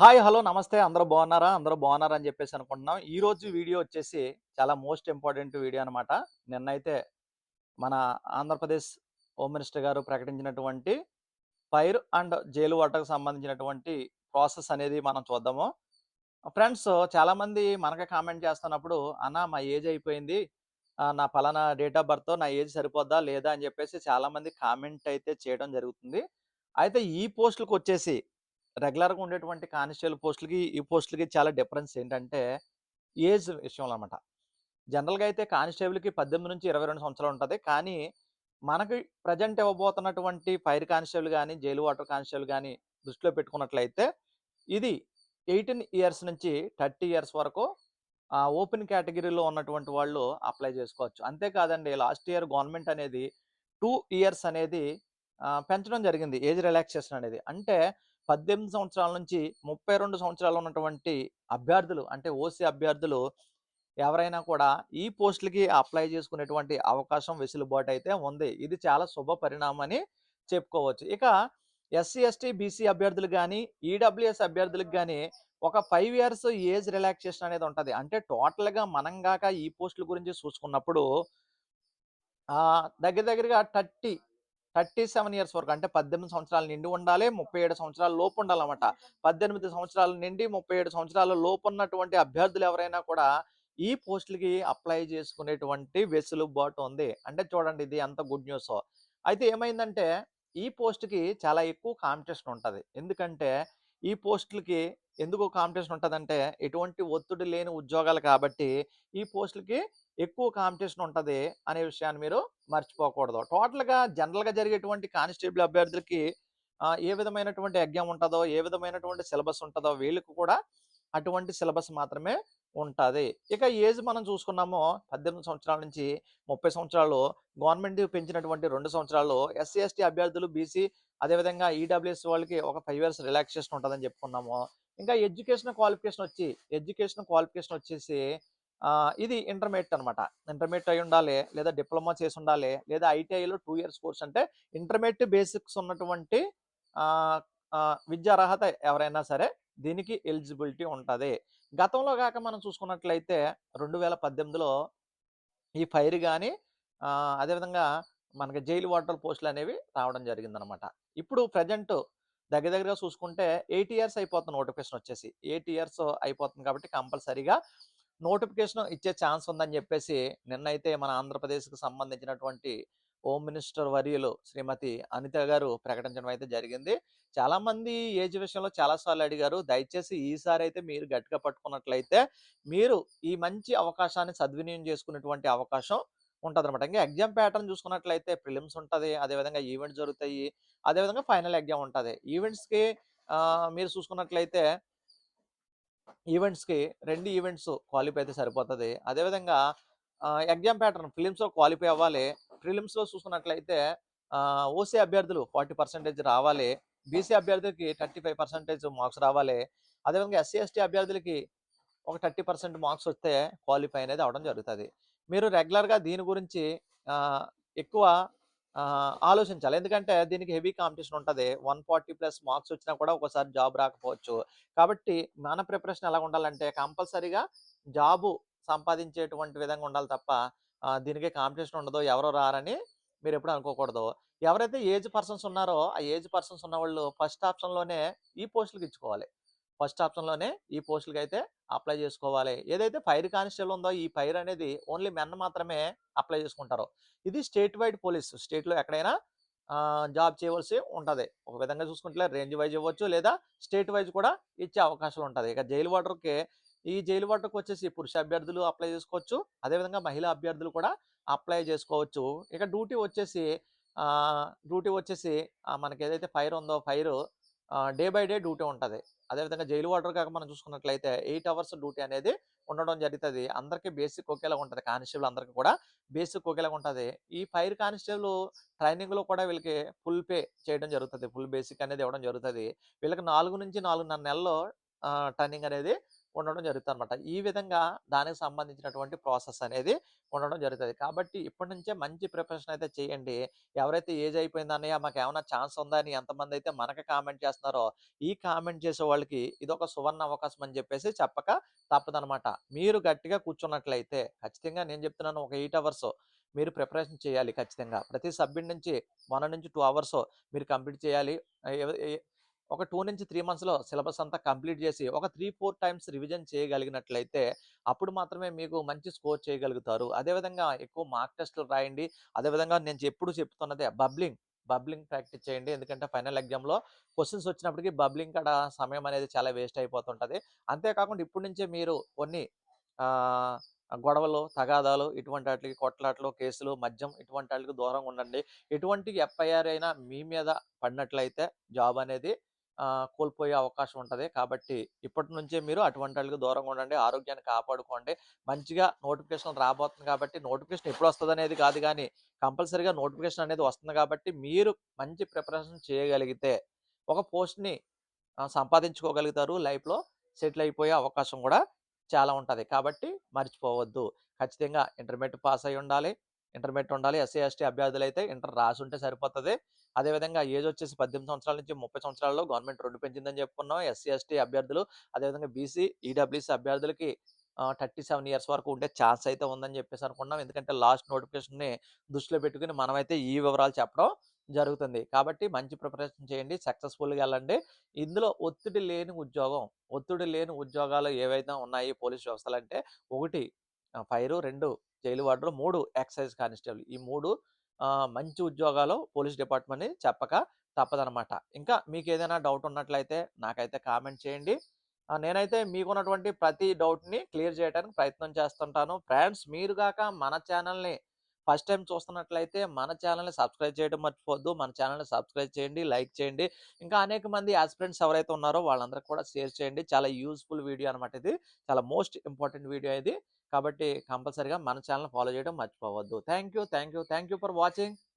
Hi hello నమస్తే. అందరూ బాగున్నారా? అందరూ బాగున్నారా అని చెప్పేసి అనుకుంటున్నాం. ఈ రోజు వీడియో వచ్చేసి చాలా మోస్ట్ ఇంపార్టెంట్ వీడియో అనమాట నిన్నైతే మన ఆంధ్రప్రదేశ్ హోమ్ మినిస్టర్ గారు ప్రకటించినటువంటి ఫైర్ అండ్ జైలు వాటర్కి సంబంధించినటువంటి ప్రాసెస్ అనేది మనం చూద్దాము. ఫ్రెండ్స్ చాలామంది మనకి కామెంట్ చేస్తున్నప్పుడు అన్న మా ఏజ్ అయిపోయింది. నా పలానా డేట్ ఆఫ్ బర్త్ నా ఏజ్ సరిపోద్దా లేదా? అని చెప్పేసి చాలామంది కామెంట్ అయితే చేయడం జరుగుతుంది. అయితే ఈ పోస్టులకు వచ్చేసి రెగ్యులర్‌గా ఉండేటువంటి కానిస్టేబుల్ పోస్టులకి, ఈ పోస్టులకి చాలా డిఫరెన్స్ ఏంటంటే, ఏజ్ విషయంలో అనమాట. జనరల్‌గా అయితే కానిస్టేబుల్‌కి 18-22 సంవత్సరాలు ఉంటుంది కానీ, మనకి ప్రెజెంట్ ఇవ్వబోతున్నటువంటి ఫైర్ కానిస్టేబుల్ కానీ జైలు వాటర్ కానిస్టేబుల్ కానీ దృష్టిలో పెట్టుకున్నట్లయితే, ఇది 18 ఇయర్స్ నుంచి 30 ఇయర్స్ వరకు ఓపెన్ కేటగిరీలో ఉన్నటువంటి వాళ్ళు అప్లై చేసుకోవచ్చు. అంతేకాదండి లాస్ట్ ఇయర్ గవర్నమెంట్ అనేది టూ ఇయర్స్ అనేది పెంచడం జరిగింది. ఏజ్ రిలాక్సేషన్ అనేది. అంటే 18 సంవత్సరాల నుంచి 32 సంవత్సరాలు ఉన్నటువంటి అభ్యర్థులు అంటే ఓసీ అభ్యర్థులు ఎవరైనా కూడా ఈ పోస్టులకి అప్లై చేసుకునేటువంటి అవకాశం వెసులుబాటు అయితే ఉంది. ఇది చాలా శుభ పరిణామం అని చెప్పుకోవచ్చు. ఇక ఎస్సీ, ఎస్టీ, బీసీ అభ్యర్థులు కానీ ఈడబ్ల్యూఎస్ అభ్యర్థులకు కానీ ఒక ఫైవ్ ఇయర్స్ ఏజ్ రిలాక్సేషన్ అనేది ఉంటుంది అంటే టోటల్‌గా మనం గాక ఈ పోస్టుల గురించి చూసుకున్నప్పుడు దగ్గర దగ్గరగా 30, 37 ఇయర్స్ వరకు అంటే పద్దెనిమిది సంవత్సరాల నిండి ఉండాలి. 37 సంవత్సరాల లోపు ఉండాలన్నమాట. 18 సంవత్సరాల నుండి 37 సంవత్సరాల లోపు ఉన్నటువంటి అభ్యర్థులు ఎవరైనా కూడా ఈ పోస్టులకి అప్లై చేసుకునేటువంటి వెసులుబాటు ఉంది. అంటే చూడండి ఇది ఎంత గుడ్ న్యూస్ అయితే ఏమైందంటే ఈ పోస్ట్‌కి చాలా ఎక్కువ కాంపిటీషన్ ఉంటుంది ఎందుకంటే ఈ పోస్టులకి ఎందుకు కాంపిటీషన్ ఉంటుందంటే ఎటువంటి ఒత్తిడి లేని ఉద్యోగాలు కాబట్టి ఈ పోస్టులకి ఎక్కువ కాంపిటీషన్ ఉంటుంది అనే విషయాన్ని మీరు మర్చిపోకూడదు. టోటల్‌గా జనరల్‌గా జరిగేటువంటి కానిస్టేబుల్ అభ్యర్థులకి ఏ విధమైనటువంటి యజ్ఞం ఉంటుందో ఏ విధమైనటువంటి సిలబస్ ఉంటుందో వీళ్ళకి కూడా అటువంటి సిలబస్ మాత్రమే ఉంటుంది ఇక ఏజ్ మనం చూసుకున్నామో 18 సంవత్సరాల నుంచి 30 సంవత్సరాలు గవర్నమెంట్ పెంచినటువంటి రెండు సంవత్సరాలు ఎస్సీ, ఎస్టీ అభ్యర్థులు, బీసీ అదేవిధంగా ఈడబ్ల్యూఎస్ వాళ్ళకి ఒక ఫైవ్ ఇయర్స్ రిలాక్సేషన్ ఉంటుందని చెప్పుకున్నాము. ఇంకా ఎడ్యుకేషన్ క్వాలిఫికేషన్ వచ్చి ఎడ్యుకేషన్ క్వాలిఫికేషన్ వచ్చేసి ఇది ఇంటర్మీడియట్ అనమాట. ఇంటర్మీడియట్ అయ్యి ఉండాలి. లేదా డిప్లొమా చేసి ఉండాలి. లేదా ఐటీఐలో టూ ఇయర్స్ కోర్స్ అంటే ఇంటర్మీడియట్ బేసిక్స్ ఉన్నటువంటి ఆహ్, అర్హత ఎవరైనా సరే దీనికి ఎలిజిబిలిటీ ఉంటుంది గతంలో కాక మనం చూసుకున్నట్లయితే 2018లో ఈ ఫైర్ కానీ అదేవిధంగా మనకి జైలు వాటర్ పోస్టులు అనేవి రావడం జరిగిందనమాట. ఇప్పుడు ప్రజెంట్ దగ్గర దగ్గరగా చూసుకుంటే ఎయిట్ ఇయర్స్ అయిపోతుంది నోటిఫికేషన్ వచ్చేసి. ఎయిట్ ఇయర్స్ అయిపోతుంది కాబట్టి కంపల్సరీగా నోటిఫికేషన్ ఇచ్చే ఛాన్స్ ఉందని చెప్పేసి నిన్నైతే మన ఆంధ్రప్రదేశ్‌కి సంబంధించినటువంటి హోమ్ మినిస్టర్ వర్యులు శ్రీమతి అనిత గారు ప్రకటించడం అయితే జరిగింది. చాలామంది ఏజ్ విషయంలో చాలా సార్లు అడిగారు. దయచేసి ఈసారి అయితే మీరు గట్టిగా పట్టుకున్నట్లయితే మీరు ఈ మంచి అవకాశాన్ని సద్వినియోగం చేసుకునేటువంటి అవకాశం ఉంటదనమాట. ఇంకా ఎగ్జామ్ ప్యాటర్న్ చూసుకున్నట్లయితే ప్రిలిమ్స్ ఉంటది. అదేవిధంగా ఈవెంట్స్ జరుగుతాయి. అదేవిధంగా ఫైనల్ ఎగ్జామ్ ఉంటుంది ఈవెంట్స్‌కి మీరు చూసుకున్నట్లయితే ఈవెంట్స్‌కి రెండు ఈవెంట్స్ క్వాలిఫై అయితే సరిపోతది. అదేవిధంగా ఎగ్జామ్ ప్యాటర్న్ ఫిలిమ్స్లో క్వాలిఫై అవ్వాలి. ఫిలిమ్స్లో చూసుకున్నట్లయితే ఓసీ అభ్యర్థులు 40% రావాలి. బీసీ అభ్యర్థులకి 35% మార్క్స్ రావాలి. అదేవిధంగా ఎస్సీ, ఎస్టీ అభ్యర్థులకి ఒక 30% మార్క్స్ వస్తే క్వాలిఫై అనేది అవ్వడం జరుగుతుంది మీరు రెగ్యులర్‌గా దీని గురించి ఎక్కువ ఆలోచించాలి. ఎందుకంటే దీనికి హెవీ కాంపిటీషన్ ఉంటుంది వన్ ఫార్టీ ప్లస్ మార్క్స్ వచ్చినా కూడా ఒకసారి జాబ్ రాకపోవచ్చు. కాబట్టి మన ప్రిపరేషన్ ఎలా ఉండాలంటే కంపల్సరీగా జాబు సంపాదించేటువంటి విధంగా ఉండాలి తప్ప దీనికి కాంపిటీషన్ ఉండదు. ఎవరో రారని మీరు ఎప్పుడు అనుకోకూడదు. ఎవరైతే ఏజ్ పర్సన్స్ ఉన్నారో ఆ ఏజ్ పర్సన్స్ ఉన్న వాళ్ళు ఫస్ట్ ఆప్షన్‌లోనే ఈ పోస్టులకు ఇచ్చుకోవాలి. ఫస్ట్ ఆప్షన్‌లోనే ఈ పోస్టులకి అయితే అప్లై చేసుకోవాలి. ఏదైతే ఫైర్ కానిస్టేబుల్ ఉందో ఈ ఫైర్ అనేది ఓన్లీ మెన్ మాత్రమే అప్లై చేసుకుంటారు. ఇది స్టేట్ వైడ్ పోలీస్. స్టేట్‌లో ఎక్కడైనా జాబ్ చేయవలసి ఉంటుంది ఒక విధంగా చూసుకుంటే రేంజ్ వైజ్ ఇవ్వచ్చు. లేదా స్టేట్ వైజ్ కూడా ఇచ్చే అవకాశాలు ఉంటుంది ఇక జైలు వాటర్కి ఈ జైలు వాటర్కి వచ్చేసి పురుష అభ్యర్థులు అప్లై చేసుకోవచ్చు. అదేవిధంగా మహిళా అభ్యర్థులు కూడా అప్లై చేసుకోవచ్చు. ఇక డ్యూటీ వచ్చేసి డ్యూటీ వచ్చేసి మనకి ఏదైతే ఫైర్ ఉందో fire day by day duty ఉంటుంది అదేవిధంగా జైలు వాటర్ కాక మనం చూసుకున్నట్లయితే ఎయిట్ అవర్స్ డ్యూటీ అనేది ఉండడం జరుగుతుంది. అందరికి బేసిక్ ఒకేలాగా ఉంటుంది. కానిస్టేబుల్ అందరికీ కూడా బేసిక్ ఒకేలాగా ఉంటది. ఈ ఫైర్ కానిస్టేబుల్ ట్రైనింగ్‌లో కూడా వీళ్ళకి ఫుల్ పే చేయడం జరుగుతుంది. ఫుల్ బేసిక్ అనేది ఇవ్వడం జరుగుతుంది. వీళ్ళకి 4-4.5 నెలలు ఆహ్, ట్రైనింగ్ అనేది ఉండడం జరుగుతుంది అనమాట ఈ విధంగా దానికి సంబంధించినటువంటి ప్రాసెస్ అనేది ఉండడం జరుగుతుంది కాబట్టి ఇప్పటి నుంచే మంచి ప్రిపరేషన్ అయితే చేయండి. ఎవరైతే ఏజ్ అయిపోయిందన్నయ్య మాకు ఏమైనా ఛాన్స్ ఉందా అని అయితే మనకి కామెంట్ చేస్తున్నారో, ఈ కామెంట్ చేసే వాళ్ళకి ఇది ఒక సువర్ణ అవకాశం అని చెప్పేసి చెప్పక తప్పదనమాట. మీరు గట్టిగా కూర్చున్నట్లయితే ఖచ్చితంగా నేను చెప్తున్నాను ఒక ఎయిట్ అవర్స్ మీరు ప్రిపరేషన్ చేయాలి ఖచ్చితంగా. ప్రతి సబ్మిట్ నుంచి 1-2 అవర్స్ మీరు కంప్లీట్ చేయాలి. ఒక టూ నుంచి త్రీ మంత్స్‌లో సిలబస్ అంతా కంప్లీట్ చేసి ఒక 3, 4 టైమ్స్ రివిజన్ చేయగలిగినట్లయితే అప్పుడు మాత్రమే మీకు మంచి స్కోర్ చేయగలుగుతారు. అదేవిధంగా ఎక్కువ మార్క్ టెస్ట్‌లు రాయండి. అదేవిధంగా నేను ఎప్పుడు చెప్తున్నదే బబ్లింగ్, బబ్లింగ్ ప్రాక్టీస్ చేయండి. ఎందుకంటే ఫైనల్ ఎగ్జామ్‌లో క్వశ్చన్స్ వచ్చినప్పటికీ బబ్లింగ్ కాడ సమయం అనేది చాలా వేస్ట్ అయిపోతుంటుంది అంతే కాకుండా ఇప్పటి నుంచే మీరు కొన్ని గొడవలు, తగాదాలు ఇటువంటి వాటికి కొట్లాట్లు కేసులు, మద్యం ఇటువంటి వాటికి దూరంగా ఉండండి. ఎటువంటి ఎఫ్ఐఆర్ అయినా మీ మీద పడినట్లయితే జాబ్ అనేది కోల్పోయే అవకాశం ఉంటుంది కాబట్టి ఇప్పటి నుంచే మీరు అటువంటి వాళ్ళకి దూరంగా ఉండండి. ఆరోగ్యాన్ని కాపాడుకోండి. మంచిగా నోటిఫికేషన్ రాబోతుంది కాబట్టి నోటిఫికేషన్ ఎప్పుడు వస్తుంది అనేది కాదు కానీ కంపల్సరీగా నోటిఫికేషన్ అనేది వస్తుంది కాబట్టి మీరు మంచి ప్రిపరేషన్ చేయగలిగితే ఒక పోస్ట్‌ని సంపాదించుకోగలుగుతారు. లైఫ్‌లో సెటిల్ అయిపోయే అవకాశం కూడా చాలా ఉంటుంది కాబట్టి మర్చిపోవద్దు. ఖచ్చితంగా ఇంటర్మీడియట్ పాస్ అయ్యి ఉండాలి. ఇంటర్మీడియట్ ఉండాలి. ఎస్సీ, ఎస్టీ అభ్యర్థులైతే ఇంటర్ రాసుంటే సరిపోతుంది అదేవిధంగా ఏజ్ వచ్చేసి 18 సంవత్సరాల నుంచి 30 సంవత్సరాల్లో గవర్నమెంట్ రెండు పెంచిందని చెప్పుకున్నాం. ఎస్సీ, ఎస్టీ అభ్యర్థులు అదేవిధంగా బీసీ, ఈడబ్ల్యూసీ అభ్యర్థులకి థర్టీ సెవెన్ ఇయర్స్ వరకు ఉండే ఛాన్స్ అయితే ఉందని చెప్పేసి అనుకున్నాం. ఎందుకంటే లాస్ట్ నోటిఫికేషన్‌ని దృష్టిలో పెట్టుకుని మనమైతే ఈ వివరాలు చెప్పడం జరుగుతుంది. కాబట్టి మంచి ప్రిపరేషన్ చేయండి. సక్సెస్‌ఫుల్‌గా వెళ్ళండి ఇందులో ఒత్తిడి లేని ఉద్యోగం, ఒత్తిడి లేని ఉద్యోగాలు ఏవైతే ఉన్నాయి పోలీస్ వ్యవస్థలు అంటే ఒకటి ఫైరు, రెండు జైలు వార్డులు, మూడు ఎక్సైజ్ కానిస్టేబుల్. ఈ మూడు మంచి ఉద్యోగాలు పోలీస్ డిపార్ట్మెంట్ అని చెప్పక తప్పదనమాట. ఇంకా మీకు ఏదైనా డౌట్ ఉన్నట్లయితే నాకైతే కామెంట్ చేయండి. నేనైతే మీకున్నటువంటి ప్రతి డౌట్‌ని క్లియర్ చేయడానికి ప్రయత్నం చేస్తుంటాను. ఫ్రెండ్స్ మీరు గాక మన ఛానల్ని ఫస్ట్ టైం చూస్తున్నట్లయితే మన ఛానల్ని సబ్స్క్రైబ్ చేయడం మర్చిపోవద్దు. మన ఛానల్ని సబ్స్క్రైబ్ చేయండి, లైక్ చేయండి. ఇంకా అనేక మంది యాస్పిరెంట్స్ ఎవరైతే ఉన్నారో వాళ్ళందరికి కూడా షేర్ చేయండి. చాలా యూస్ఫుల్ వీడియో అనమాట ఇది. చాలా మోస్ట్ ఇంపార్టెంట్ వీడియో ఇది. కాబట్టి కంపల్సరీగా మన ఛానల్ ఫాలో చేయడం మర్చిపోవద్దు. Thank you, thank you, thank you for watching.